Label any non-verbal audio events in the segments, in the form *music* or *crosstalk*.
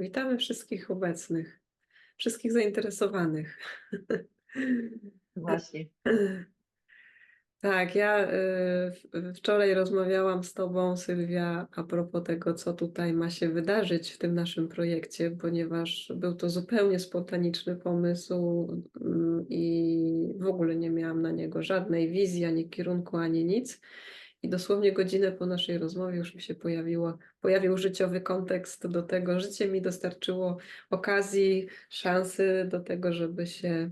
Witamy wszystkich obecnych, wszystkich zainteresowanych. Właśnie. *laughs* Tak, ja y, wczoraj rozmawiałam z Tobą, Sylwia, a propos tego, co tutaj ma się wydarzyć w tym naszym projekcie, ponieważ był to zupełnie spontaniczny pomysł mm, i w ogóle nie miałam na niego żadnej wizji, ani kierunku, ani nic. I dosłownie godzinę po naszej rozmowie już mi się pojawiło, pojawił życiowy kontekst do tego. Życie mi dostarczyło okazji, szansy do tego, żeby się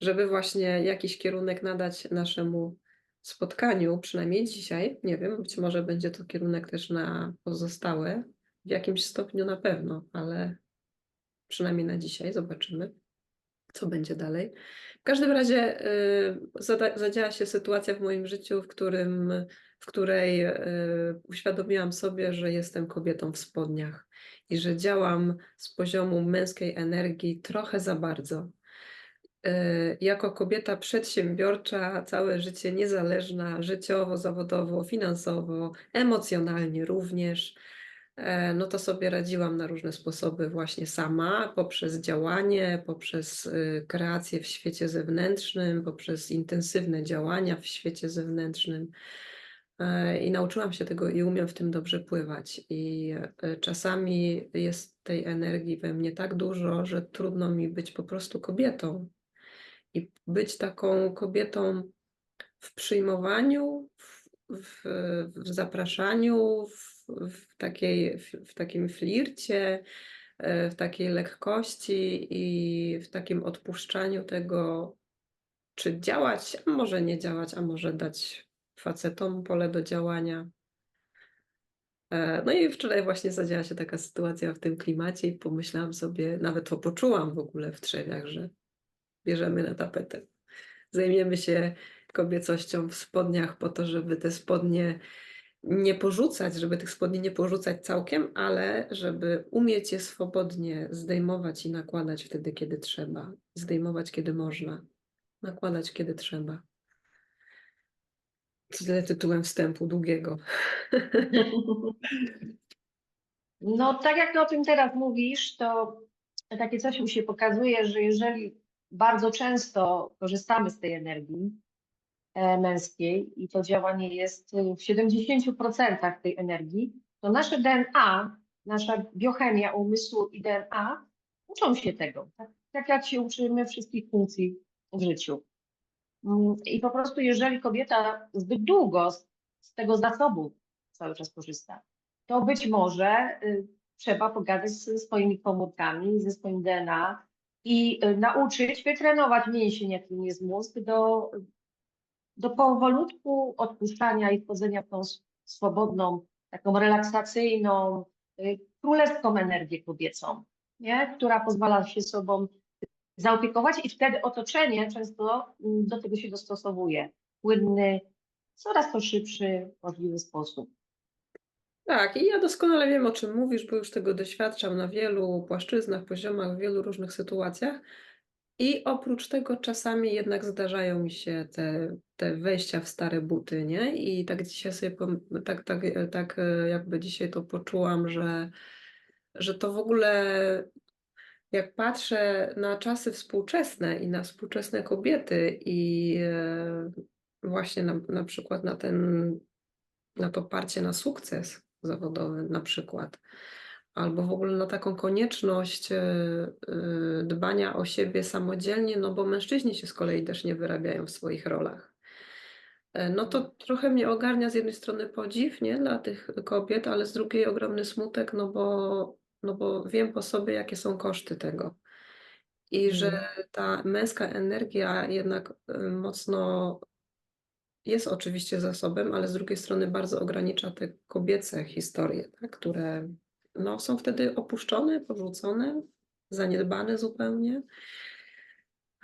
żeby właśnie jakiś kierunek nadać naszemu spotkaniu, przynajmniej dzisiaj. Nie wiem, być może będzie to kierunek też na pozostałe, w jakimś stopniu na pewno, ale przynajmniej na dzisiaj zobaczymy, co będzie dalej. W każdym razie y, zadziała się sytuacja w moim życiu, w, którym, w której y, uświadomiłam sobie, że jestem kobietą w spodniach i że działam z poziomu męskiej energii trochę za bardzo. Y, Jako kobieta przedsiębiorcza, całe życie niezależna, życiowo, zawodowo, finansowo, emocjonalnie również, no to sobie radziłam na różne sposoby właśnie sama, poprzez działanie, poprzez y, kreację w świecie zewnętrznym, poprzez intensywne działania w świecie zewnętrznym. E, I nauczyłam się tego i umiem w tym dobrze pływać. I e, czasami jest tej energii we mnie tak dużo, że trudno mi być po prostu kobietą i być taką kobietą w przyjmowaniu, w, w, w zapraszaniu, w, w, takiej, w, takim flircie, e, w takiej lekkości i w takim odpuszczaniu tego, czy działać, a może nie działać, a może dać facetom pole do działania. E, No i wczoraj właśnie zadziała się taka sytuacja w tym klimacie i pomyślałam sobie, nawet to poczułam w ogóle w trzewiach, że bierzemy na tapetę. Zajmiemy się kobiecością w spodniach po to, żeby te spodnie nie porzucać, żeby tych spodni nie porzucać całkiem, ale żeby umieć je swobodnie zdejmować i nakładać wtedy, kiedy trzeba. Zdejmować, kiedy można. Nakładać, kiedy trzeba. Tyle tytułem wstępu długiego. *laughs* No, tak jak o tym teraz mówisz, to takie coś mi się pokazuje, że jeżeli bardzo często korzystamy z tej energii męskiej i to działanie jest e, w 70% tej energii, to nasze DNA, nasza biochemia umysłu i DNA uczą się tego, tak, tak jak się uczymy wszystkich funkcji w życiu. Mm, I po prostu, jeżeli kobieta zbyt długo z, z tego zasobu cały czas korzysta, to być może y, trzeba pogadać ze swoimi komórkami, ze swoim DNA i y, nauczyć, wytrenować mięsień, jakim jest mózg, do, do powolutku odpuszczania i wchodzenia w tą swobodną, taką relaksacyjną, y, królewską energię kobiecą, nie? która pozwala się sobą zaopiekować i wtedy otoczenie często mm, do tego się dostosowuje. Płynny, coraz to szybszy, możliwy sposób. Tak, i ja doskonale wiem, o czym mówisz, bo już tego doświadczam na wielu płaszczyznach, poziomach, w wielu różnych sytuacjach. I oprócz tego czasami jednak zdarzają mi się te, te wejścia w stare buty, nie? I tak dzisiaj sobie, tak, tak, tak e, jakby dzisiaj to poczułam, że, że to w ogóle jak patrzę na czasy współczesne i na współczesne kobiety i e, właśnie na, na przykład na ten, na to parcie na sukces zawodowy na przykład, albo w ogóle na taką konieczność e, e, dbania o siebie samodzielnie, no bo mężczyźni się z kolei też nie wyrabiają w swoich rolach. E, No to trochę mnie ogarnia z jednej strony podziw, nie, dla tych kobiet, ale z drugiej ogromny smutek, no bo, no bo wiem po sobie, jakie są koszty tego. I że Mhm. ta męska energia jednak mocno jest oczywiście zasobem, ale z drugiej strony bardzo ogranicza te kobiece historie, tak, które no, są wtedy opuszczone, porzucone, zaniedbane zupełnie.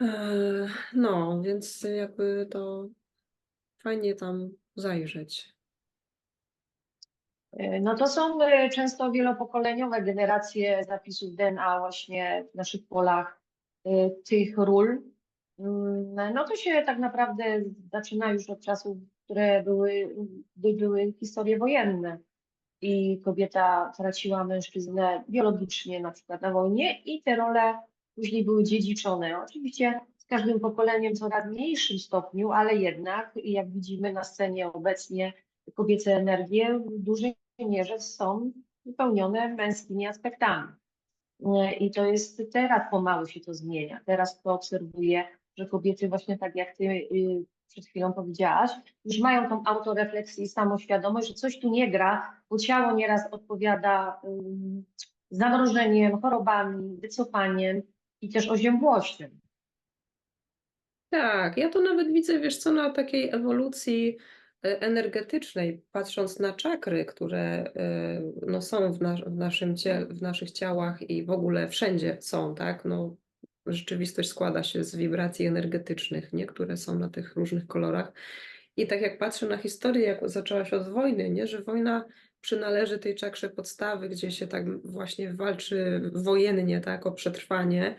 E, No, więc jakby to fajnie tam zajrzeć. E, No to są e, często wielopokoleniowe generacje zapisów DNA właśnie w naszych polach tych ról. Mm, No to się tak naprawdę zaczyna już od czasów, które były, by były historie wojenne. I kobieta traciła mężczyznę biologicznie, na przykład na wojnie, i te role później były dziedziczone. Oczywiście z każdym pokoleniem w coraz mniejszym stopniu, ale jednak, jak widzimy na scenie obecnie, kobiece energie w dużej mierze są wypełnione męskimi aspektami. E, I to jest teraz pomału się to zmienia. Teraz to obserwuję, że kobiety właśnie tak jak ty y, przed chwilą powiedziałaś, już mają tą autorefleksję i samoświadomość, że coś tu nie gra, bo ciało nieraz odpowiada ym, zamrożeniem, chorobami, wycofaniem i też oziębłością. Tak, ja to nawet widzę, wiesz co, na takiej ewolucji e, energetycznej, patrząc na czakry, które e, no, są w, nas, w, naszym w naszych ciałach i w ogóle wszędzie są, tak? No, rzeczywistość składa się z wibracji energetycznych, nie? które są na tych różnych kolorach. I tak jak patrzę na historię, jak zaczęła się od wojny, nie? że wojna przynależy tej czakrze podstawy, gdzie się tak właśnie walczy wojennie tak, o przetrwanie.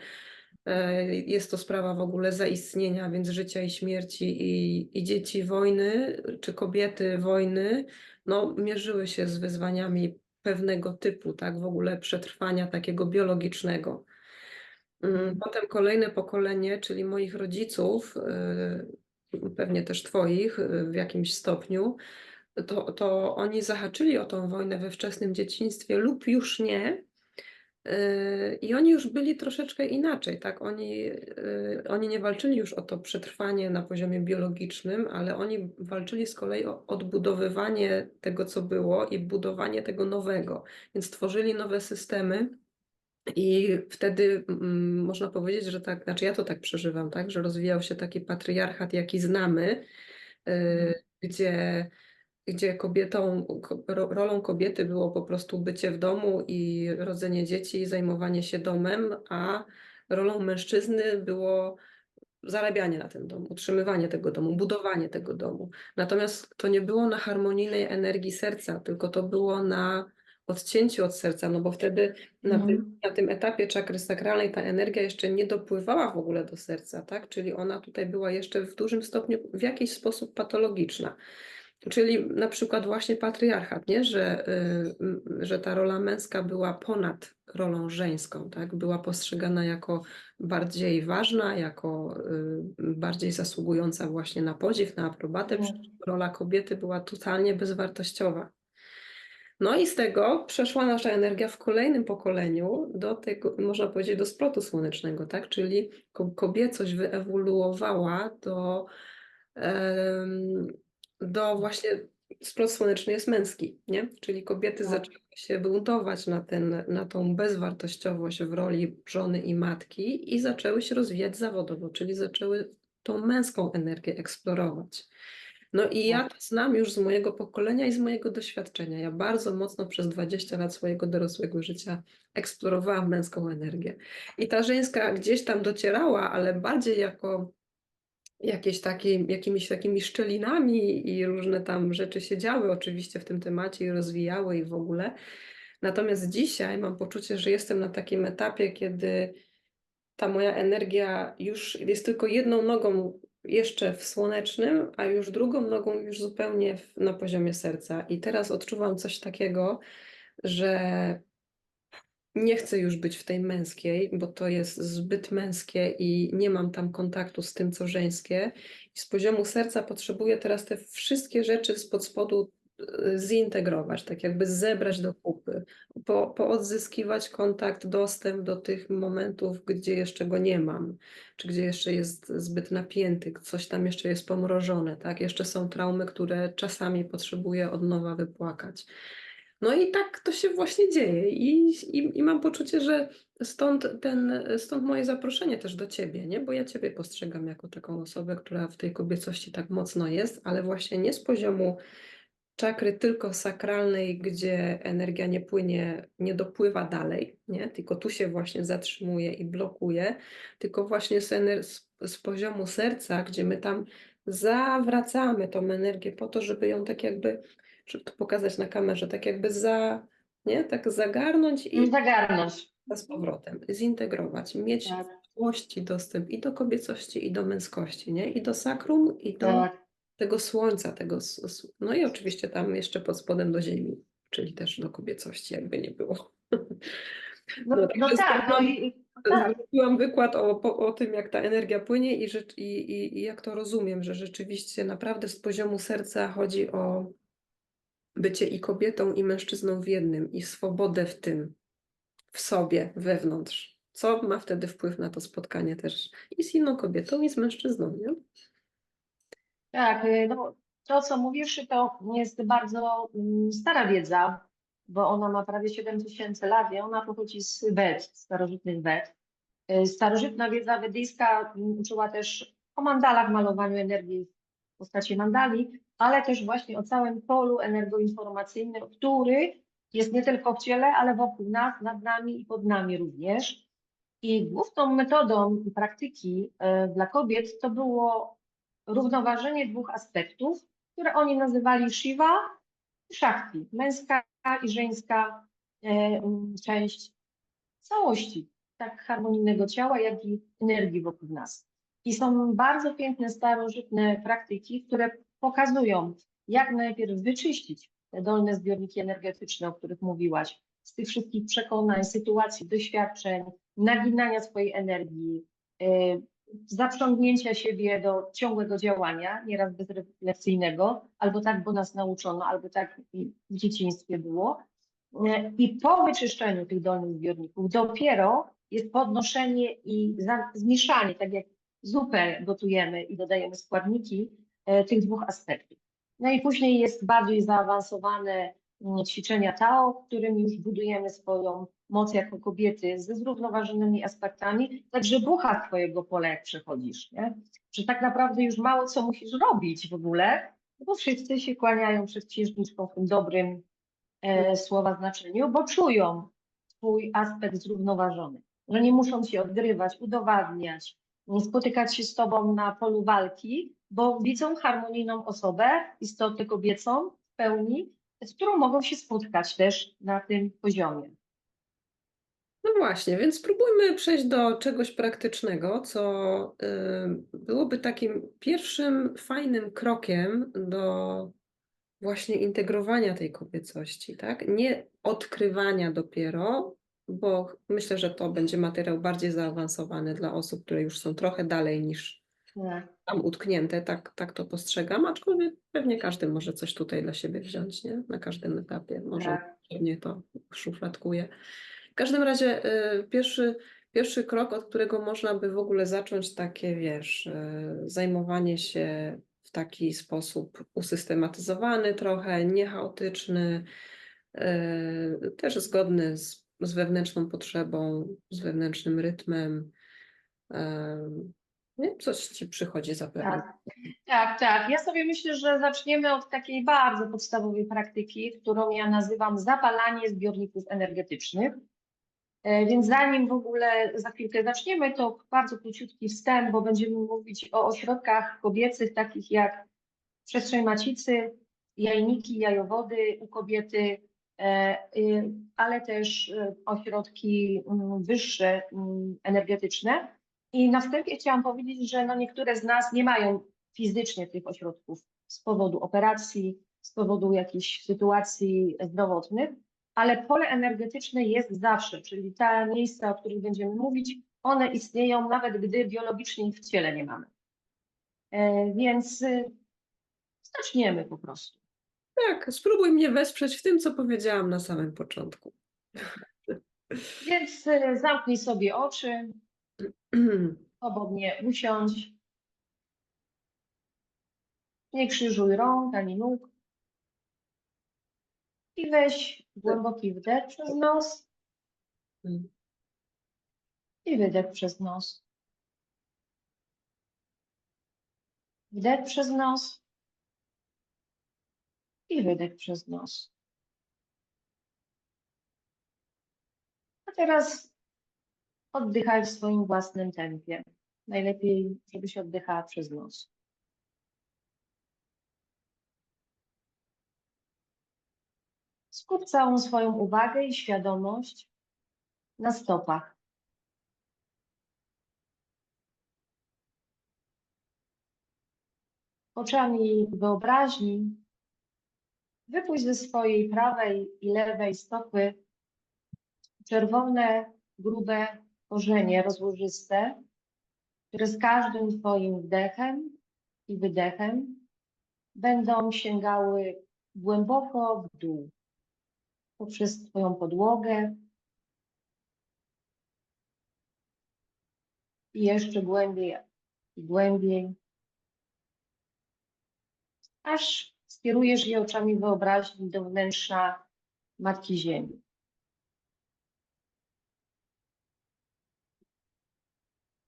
E, Jest to sprawa w ogóle zaistnienia, więc życia i śmierci i, i dzieci wojny, czy kobiety wojny, no, mierzyły się z wyzwaniami pewnego typu, tak, w ogóle przetrwania takiego biologicznego. Mm, Potem kolejne pokolenie, czyli moich rodziców, y, pewnie też twoich y, w jakimś stopniu, to, to oni zahaczyli o tą wojnę we wczesnym dzieciństwie lub już nie. y, I oni już byli troszeczkę inaczej, tak? Oni, oni nie walczyli już o to przetrwanie na poziomie biologicznym, ale oni walczyli z kolei o odbudowywanie tego, co było i budowanie tego nowego. Więc tworzyli nowe systemy. I wtedy mm, można powiedzieć, że tak, znaczy ja to tak przeżywam, tak, że rozwijał się taki patriarchat, jaki znamy, y, gdzie, gdzie kobietą, ko- ro- rolą kobiety było po prostu bycie w domu i rodzenie dzieci, zajmowanie się domem, a rolą mężczyzny było zarabianie na ten dom, utrzymywanie tego domu, budowanie tego domu. Natomiast to nie było na harmonijnej energii serca, tylko to było na odcięciu od serca, no bo wtedy na, Mhm. tym, na tym etapie czakry sakralnej ta energia jeszcze nie dopływała w ogóle do serca, tak? Czyli ona tutaj była jeszcze w dużym stopniu w jakiś sposób patologiczna. Czyli na przykład właśnie patriarchat, nie? Że, y, że ta rola męska była ponad rolą żeńską, tak? Była postrzegana jako bardziej ważna, jako y, bardziej zasługująca właśnie na podziw, na aprobatę. Mhm. Rola kobiety była totalnie bezwartościowa. No i z tego przeszła nasza energia w kolejnym pokoleniu do tego, można powiedzieć, do splotu słonecznego, tak? Czyli ko- kobiecość wyewoluowała do, do właśnie splot słoneczny jest męski, nie? Czyli kobiety Tak. zaczęły się buntować na, ten, na tą bezwartościowość w roli żony i matki i zaczęły się rozwijać zawodowo, czyli zaczęły tą męską energię eksplorować. No i ja to znam już z mojego pokolenia i z mojego doświadczenia. Ja bardzo mocno przez 20 lat swojego dorosłego życia eksplorowałam męską energię. I ta żeńska gdzieś tam docierała, ale bardziej jako jakieś takie, jakimiś takimi szczelinami i różne tam rzeczy się działy oczywiście w tym temacie i rozwijały i w ogóle. Natomiast dzisiaj mam poczucie, że jestem na takim etapie, kiedy ta moja energia już jest tylko jedną nogą jeszcze w słonecznym, a już drugą nogą już zupełnie w, na poziomie serca. I teraz odczuwam coś takiego, że nie chcę już być w tej męskiej, bo to jest zbyt męskie i nie mam tam kontaktu z tym, co żeńskie. I z poziomu serca potrzebuję teraz te wszystkie rzeczy spod spodu y, zintegrować, tak jakby zebrać do kupy, po, poodzyskiwać kontakt, dostęp do tych momentów, gdzie jeszcze go nie mam, czy gdzie jeszcze jest zbyt napięty, coś tam jeszcze jest pomrożone, tak? Jeszcze są traumy, które czasami potrzebuję od nowa wypłakać. No i tak to się właśnie dzieje i, i, i mam poczucie, że stąd, ten, stąd moje zaproszenie też do Ciebie, nie? Bo ja Ciebie postrzegam jako taką osobę, która w tej kobiecości tak mocno jest, ale właśnie nie z poziomu czakry tylko sakralnej, gdzie energia nie płynie, nie dopływa dalej, nie? Tylko tu się właśnie zatrzymuje i blokuje, tylko właśnie z, z, poziomu serca, gdzie my tam zawracamy tą energię po to, żeby ją tak jakby, żeby to pokazać na kamerze, tak jakby za, nie? Tak zagarnąć i Zagarnąć. z powrotem, zintegrować, mieć Tak, dostęp i do kobiecości, i do męskości, nie? I do sakrum, i do tak. Tego słońca, tego, no i oczywiście tam jeszcze pod spodem do ziemi. czyli też do kobiecości, jakby nie było. No, No, no tak, no zrobiłam- i tak. Zrobiłam wykład o, o tym, jak ta energia płynie i, rzecz, i, i, i jak to rozumiem, że rzeczywiście naprawdę z poziomu serca chodzi o bycie i kobietą, i mężczyzną w jednym, i swobodę w tym, w sobie, wewnątrz. Co ma wtedy wpływ na to spotkanie też i z inną kobietą, i z mężczyzną, nie? Tak, y, no, to co mówisz, to jest bardzo mm, stara wiedza, bo ona ma prawie 7 tysięcy lat i ona pochodzi z Ved, starożytnych Ved. Y, Starożytna wiedza wedyjska mm, uczyła też o mandalach, malowaniu energii w postaci mandali, ale też właśnie o całym polu energoinformacyjnym, który jest nie tylko w ciele, ale wokół nas, nad nami i pod nami również. I główną metodą praktyki y, dla kobiet to było równoważenie dwóch aspektów, które oni nazywali Shiva i Shakti, męska i żeńska e, część całości, tak harmonijnego ciała, jak i energii wokół nas. I są bardzo piękne, starożytne praktyki, które pokazują, jak najpierw wyczyścić te dolne zbiorniki energetyczne, o których mówiłaś, z tych wszystkich przekonań, sytuacji, doświadczeń, naginania swojej energii, e, zaprzągnięcia siebie do ciągłego działania, nieraz bezrefleksyjnego, albo tak, bo nas nauczono, albo tak w dzieciństwie było. I po wyczyszczeniu tych dolnych zbiorników dopiero jest podnoszenie i za- zmieszanie, tak jak zupę gotujemy i dodajemy składniki, e, tych dwóch aspektów. No i później jest bardziej zaawansowane mm, ćwiczenia Tao, w którym już budujemy swoją moc jako kobiety ze zrównoważonymi aspektami, także bucha twojego pola, jak przechodzisz, nie? Że tak naprawdę już mało co musisz robić w ogóle, bo wszyscy się kłaniają przed księżniczką w tym dobrym e, słowa znaczeniu, bo czują twój aspekt zrównoważony, że nie muszą ci odgrywać, udowadniać, spotykać się z tobą na polu walki, bo widzą harmonijną osobę, istotę kobiecą w pełni, z którą mogą się spotkać też na tym poziomie. No właśnie, więc spróbujmy przejść do czegoś praktycznego, co y, byłoby takim pierwszym fajnym krokiem do właśnie integrowania tej kobiecości, tak? Nie odkrywania dopiero, bo myślę, że to będzie materiał bardziej zaawansowany dla osób, które już są trochę dalej niż Tak. tam utknięte, tak, tak to postrzegam, aczkolwiek pewnie każdy może coś tutaj dla siebie wziąć, nie? Na każdym etapie, może Tak. pewnie to szufladkuje. Każdym razie y, pierwszy, pierwszy krok, od którego można by w ogóle zacząć takie, wiesz, y, zajmowanie się w taki sposób usystematyzowany trochę, niechaotyczny, y, też zgodny z, z wewnętrzną potrzebą, z wewnętrznym rytmem. Em, Nie? Coś ci przychodzi zapewne. Tak, tak, tak. Ja sobie myślę, że zaczniemy od takiej bardzo podstawowej praktyki, którą ja nazywam zapalanie zbiorników energetycznych. E, Więc zanim w ogóle za chwilkę zaczniemy, to bardzo króciutki wstęp, bo będziemy mówić o ośrodkach kobiecych, takich jak przestrzeń macicy, jajniki, jajowody u kobiety, e, y, ale też e, ośrodki mm, wyższe, mm, energetyczne. I na wstępie chciałam powiedzieć, że no niektóre z nas nie mają fizycznie tych ośrodków z powodu operacji, z powodu jakichś sytuacji zdrowotnych, ale pole energetyczne jest zawsze, czyli te miejsca, o których będziemy mówić, one istnieją nawet gdy biologicznie ich w ciele nie mamy. E, Więc y, zaczniemy po prostu. Tak, spróbuj mnie wesprzeć w tym, co powiedziałam na samym początku. Więc y, zamknij sobie oczy, *clears throat* swobodnie usiądź. Nie krzyżuj rąk ani nóg. I weź głęboki wdech przez nos i wydech przez nos. Wdech przez nos i wydech przez nos. A teraz oddychaj w swoim własnym tempie. Najlepiej, żebyś oddychała przez nos. Skup całą swoją uwagę i świadomość na stopach. Oczami wyobraźni wypuść ze swojej prawej i lewej stopy czerwone, grube korzenie rozłożyste, które z każdym Twoim wdechem i wydechem będą sięgały głęboko w dół, poprzez Twoją podłogę i jeszcze głębiej i głębiej, aż skierujesz je oczami wyobraźni do wnętrza Matki Ziemi.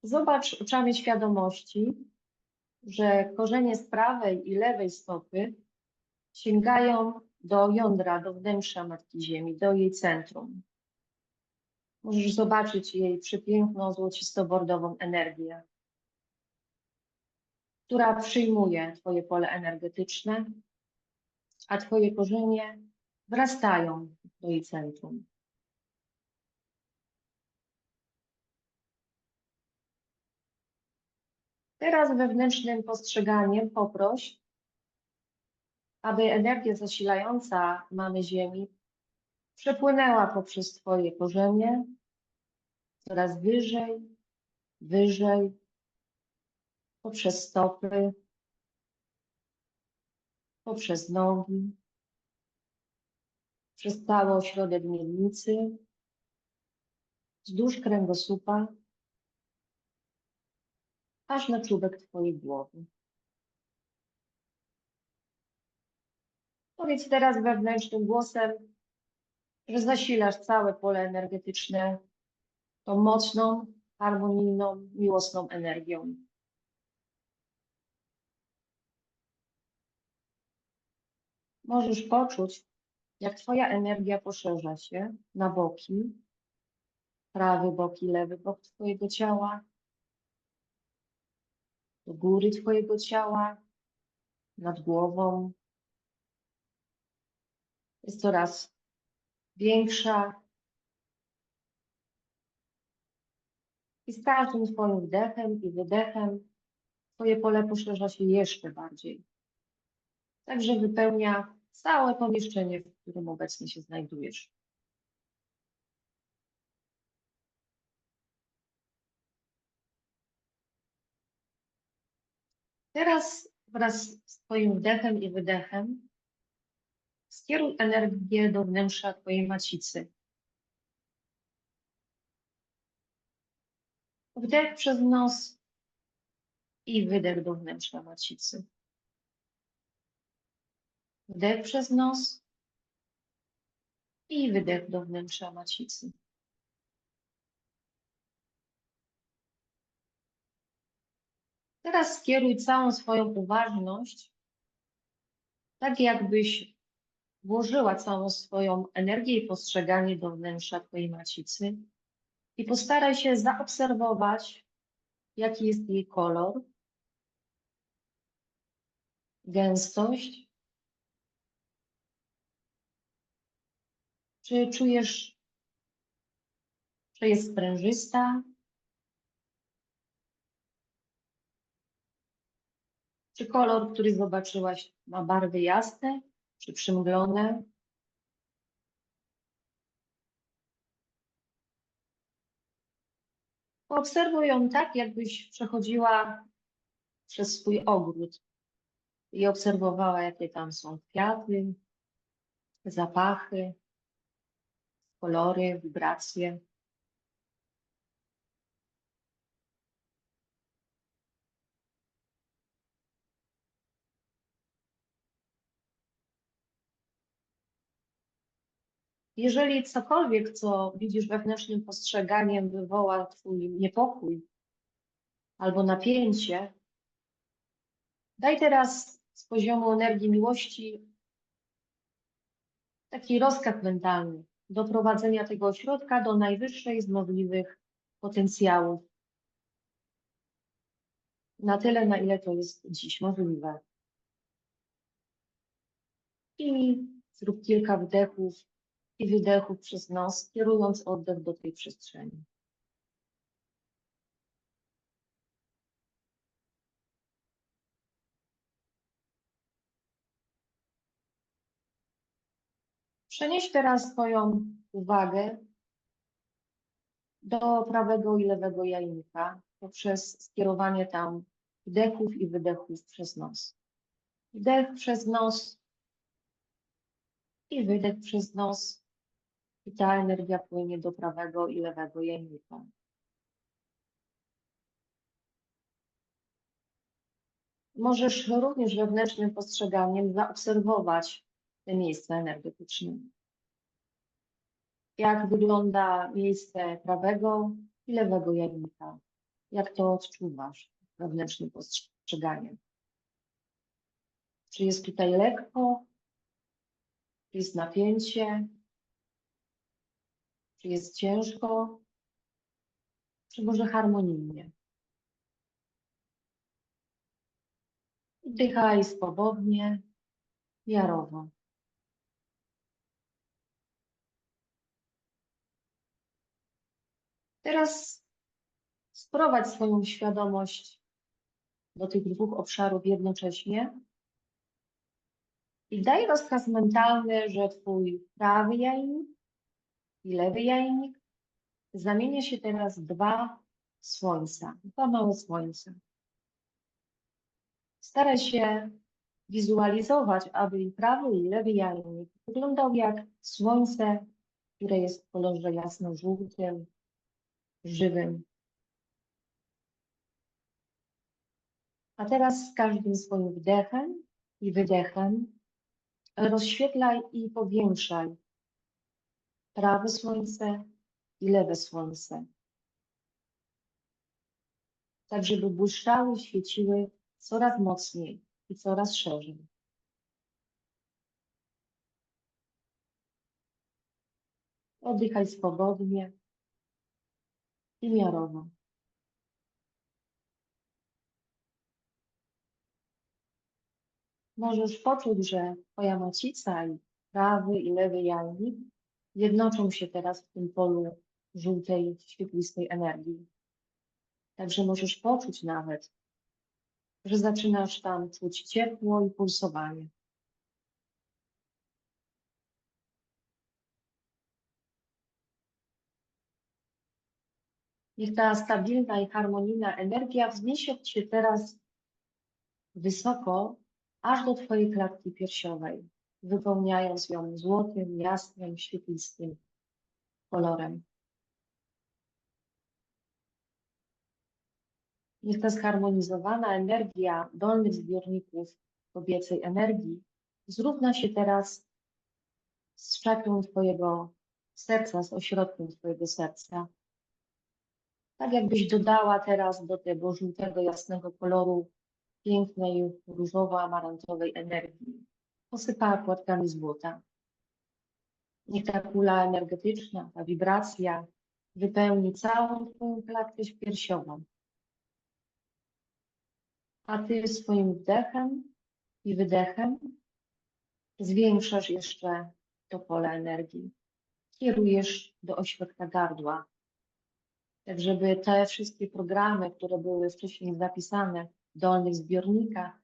Zobacz oczami świadomości, że korzenie z prawej i lewej stopy sięgają do jądra, do wnętrza Matki Ziemi, do jej centrum. Możesz zobaczyć jej przepiękną, złocisto-bordową energię, która przyjmuje Twoje pole energetyczne, a Twoje korzenie wrastają do jej centrum. Teraz wewnętrznym postrzeganiem poproś, aby energia zasilająca mamy Ziemi przepłynęła poprzez Twoje korzenie coraz wyżej, wyżej, poprzez stopy, poprzez nogi, przez cały ośrodek miednicy, wzdłuż kręgosłupa, aż na czubek Twojej głowy. Powiedz teraz wewnętrznym głosem, że zasilasz całe pole energetyczne tą mocną, harmonijną, miłosną energią. Możesz poczuć, jak Twoja energia poszerza się na boki, prawy bok i lewy bok Twojego ciała, do góry Twojego ciała, nad głową. Jest coraz większa. I z każdym Twoim wdechem i wydechem Twoje pole poszerza się jeszcze bardziej. Także wypełnia całe pomieszczenie, w którym obecnie się znajdujesz. Teraz wraz z Twoim wdechem i wydechem skieruj energię do wnętrza Twojej macicy. Wdech przez nos i wydech do wnętrza macicy. Wdech przez nos i wydech do wnętrza macicy. Teraz skieruj całą swoją uważność, tak jakbyś włożyła całą swoją energię i postrzeganie do wnętrza Twojej macicy i postaraj się zaobserwować, jaki jest jej kolor, gęstość. Czy czujesz, że jest sprężysta, Czy kolor, który zobaczyłaś, ma barwy jasne czy przymglone? Poobserwuj ją tak, jakbyś przechodziła przez swój ogród i obserwowała, jakie tam są kwiaty, zapachy, kolory, wibracje. Jeżeli cokolwiek, co widzisz wewnętrznym postrzeganiem, wywoła Twój niepokój albo napięcie, daj teraz z poziomu energii miłości taki rozkaz mentalny do prowadzenia tego ośrodka do najwyższej z możliwych potencjałów. Na tyle, na ile to jest dziś możliwe. I zrób kilka wdechów i wydechów przez nos, kierując oddech do tej przestrzeni. Przenieś teraz Twoją uwagę do prawego i lewego jajnika poprzez skierowanie tam wdechów i wydechów przez nos. Wdech przez nos i wydech przez nos. I ta energia płynie do prawego i lewego jajnika. Możesz również wewnętrznym postrzeganiem zaobserwować te miejsca energetyczne. Jak wygląda miejsce prawego i lewego jajnika? Jak to odczuwasz wewnętrznym postrzeganiem? Czy jest tutaj lekko? Czy jest napięcie? Czy jest ciężko? Czy może harmonijnie? Wdychaj swobodnie, miarowo. Teraz sprowadź swoją świadomość do tych dwóch obszarów jednocześnie i daj rozkaz mentalny, że Twój prawy jajnik i lewy jajnik zamienia się teraz dwa słońca, dwa małe słońca. Staraj się wizualizować, aby i prawy i lewy jajnik wyglądał jak słońce, które jest w kolorze jasno-żółtym, żywym. A teraz z każdym swoim wdechem i wydechem rozświetlaj i powiększaj prawe słońce i lewe słońce. Tak, żeby błyszczały, świeciły coraz mocniej i coraz szerzej. Oddychaj swobodnie i miarowo. Możesz poczuć, że Twoja macica i prawy i lewy jajnik jednoczą się teraz w tym polu żółtej, świetlistej energii. Także możesz poczuć nawet, że zaczynasz tam czuć ciepło i pulsowanie. Niech ta stabilna i harmonijna energia wzniesie Cię teraz wysoko, aż do Twojej klatki piersiowej, wypełniając ją złotym, jasnym, świetlistym kolorem. Niech ta zharmonizowana energia dolnych zbiorników kobiecej energii zrówna się teraz z czakrą Twojego serca, z ośrodkiem Twojego serca. Tak jakbyś dodała teraz do tego żółtego, jasnego koloru pięknej, różowo-amarantowej energii. Posypała płatkami złota. Niech ta kula energetyczna, ta wibracja wypełni całą Twoją klatkę piersiową. A Ty swoim wdechem i wydechem zwiększasz jeszcze to pole energii. Kierujesz do ośrodka gardła, tak żeby te wszystkie programy, które były wcześniej zapisane w dolnych zbiornikach,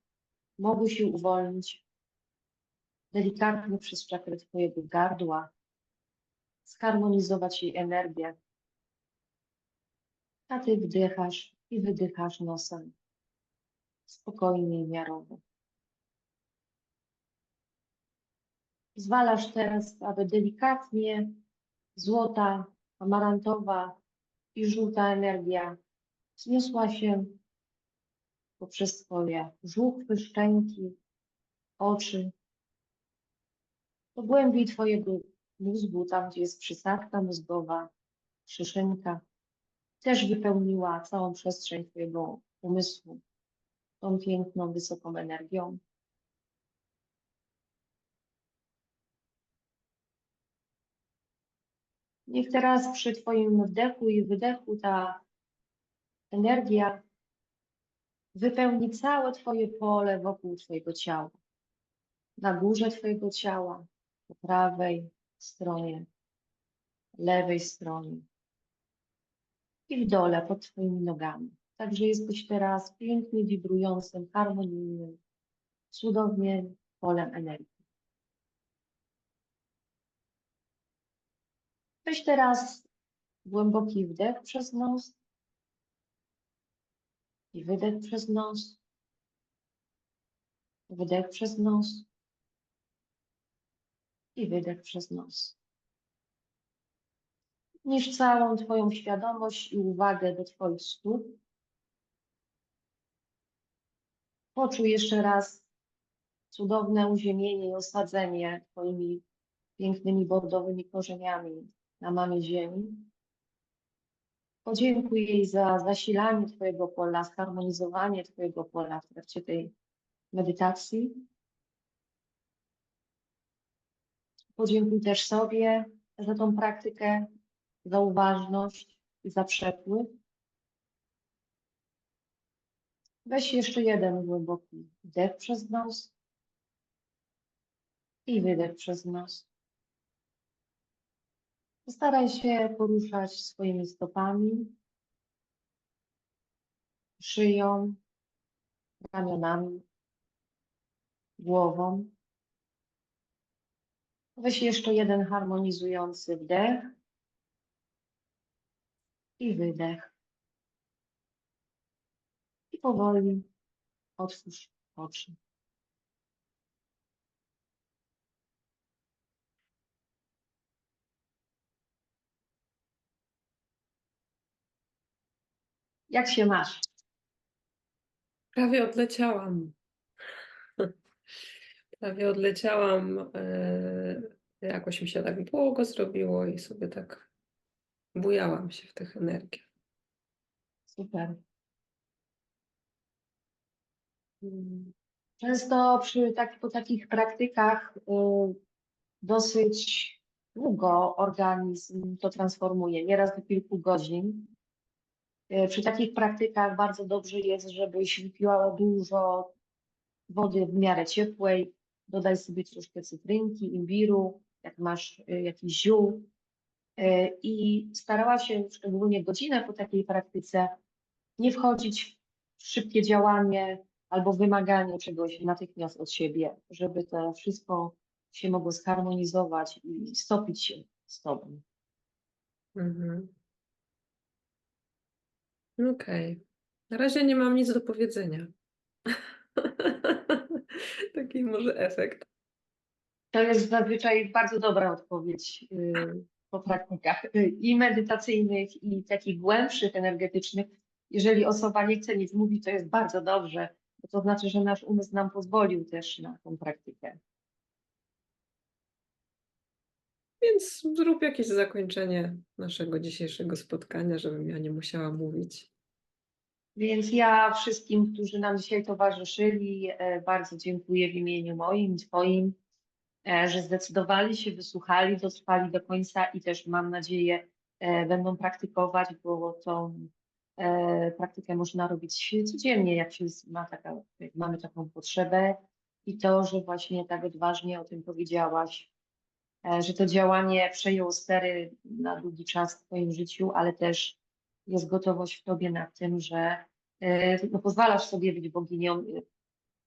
mogły się uwolnić delikatnie przez czakrę Twojego gardła, zharmonizować jej energię. A Ty wdychasz i wydychasz nosem. Spokojnie i miarowo. Zwalasz teraz, aby delikatnie złota, amarantowa i żółta energia wzniosła się poprzez Twoje żuchwy, szczęki, oczy, do głębi Twojego mózgu, tam gdzie jest przysadka mózgowa, szyszynka, też wypełniła całą przestrzeń Twojego umysłu tą piękną, wysoką energią. Niech teraz przy Twoim wdechu i wydechu ta energia wypełni całe Twoje pole wokół Twojego ciała. Na górze Twojego ciała, po prawej stronie, lewej stronie i w dole pod Twoimi nogami. Także jesteś teraz pięknie wibrującym, harmonijnym, cudownym polem energii. Weź teraz głęboki wdech przez nos i wydech przez nos. Wydech przez nos i wydech przez nos. Niż całą Twoją świadomość i uwagę do Twoich stóp. Poczuj jeszcze raz cudowne uziemienie i osadzenie Twoimi pięknymi bordowymi korzeniami na mamie ziemi. Podziękuj jej za zasilanie Twojego pola, zharmonizowanie Twojego pola w trakcie tej medytacji. Podziękuj też sobie za tą praktykę, za uważność i za przepływ. Weź jeszcze jeden głęboki wdech przez nos i wydech przez nos. Staraj się poruszać swoimi stopami, szyją, ramionami, głową. Weź jeszcze jeden harmonizujący wdech i wydech. I powoli otwórz oczy. Jak się masz? Prawie odleciałam. Prawie odleciałam. e, Jakoś mi się tak długo zrobiło i sobie tak bujałam się w tych energiach. Super. Często przy tak, po takich praktykach y, dosyć długo organizm to transformuje, nieraz do kilku godzin. Y, Przy takich praktykach bardzo dobrze jest, żebyś wypiła dużo wody w miarę ciepłej, dodaj sobie troszkę cytrynki, imbiru, jak masz y, jakiś ziół y, i starała się szczególnie godzinę po takiej praktyce nie wchodzić w szybkie działanie albo wymaganie czegoś natychmiast od siebie, żeby to wszystko się mogło zharmonizować i stopić się z tobą. Mhm. Okej. Na razie nie mam nic do powiedzenia. *laughs* Taki może efekt. To jest zazwyczaj bardzo dobra odpowiedź y, po praktykach y, i medytacyjnych, i takich głębszych, energetycznych. Jeżeli osoba nie chce nic mówić, to jest bardzo dobrze, bo to znaczy, że nasz umysł nam pozwolił też na tą praktykę. Więc zrób jakieś zakończenie naszego dzisiejszego spotkania, żebym ja nie musiała mówić. Więc ja wszystkim, którzy nam dzisiaj towarzyszyli, e, bardzo dziękuję w imieniu moim, Twoim, e, że zdecydowali się, wysłuchali, dotrwali do końca i też mam nadzieję e, będą praktykować, bo tą praktykę można robić codziennie, jak się ma taka, mamy taką potrzebę. I to, że właśnie tak odważnie o tym powiedziałaś, że to działanie przejęło stery na długi czas w Twoim życiu, ale też jest gotowość w Tobie na tym, że e, no, pozwalasz sobie być boginią e,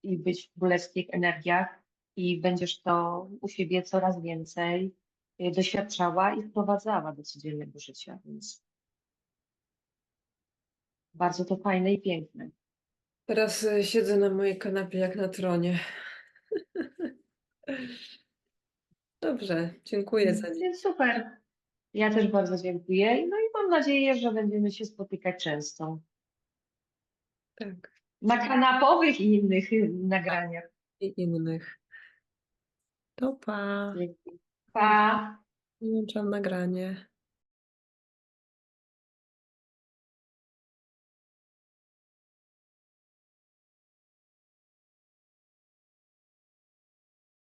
i być w królewskich energiach i będziesz to u siebie coraz więcej e, doświadczała i wprowadzała do codziennego życia, więc bardzo to fajne i piękne. Teraz siedzę na mojej kanapie jak na tronie. *laughs* Dobrze, dziękuję za dziś. Super. Ja też bardzo dziękuję. No i mam nadzieję, że będziemy się spotykać często Tak, na kanapowych i innych y, nagraniach. i innych. To pa. Dzięki. Pa! Wyłączam nagranie.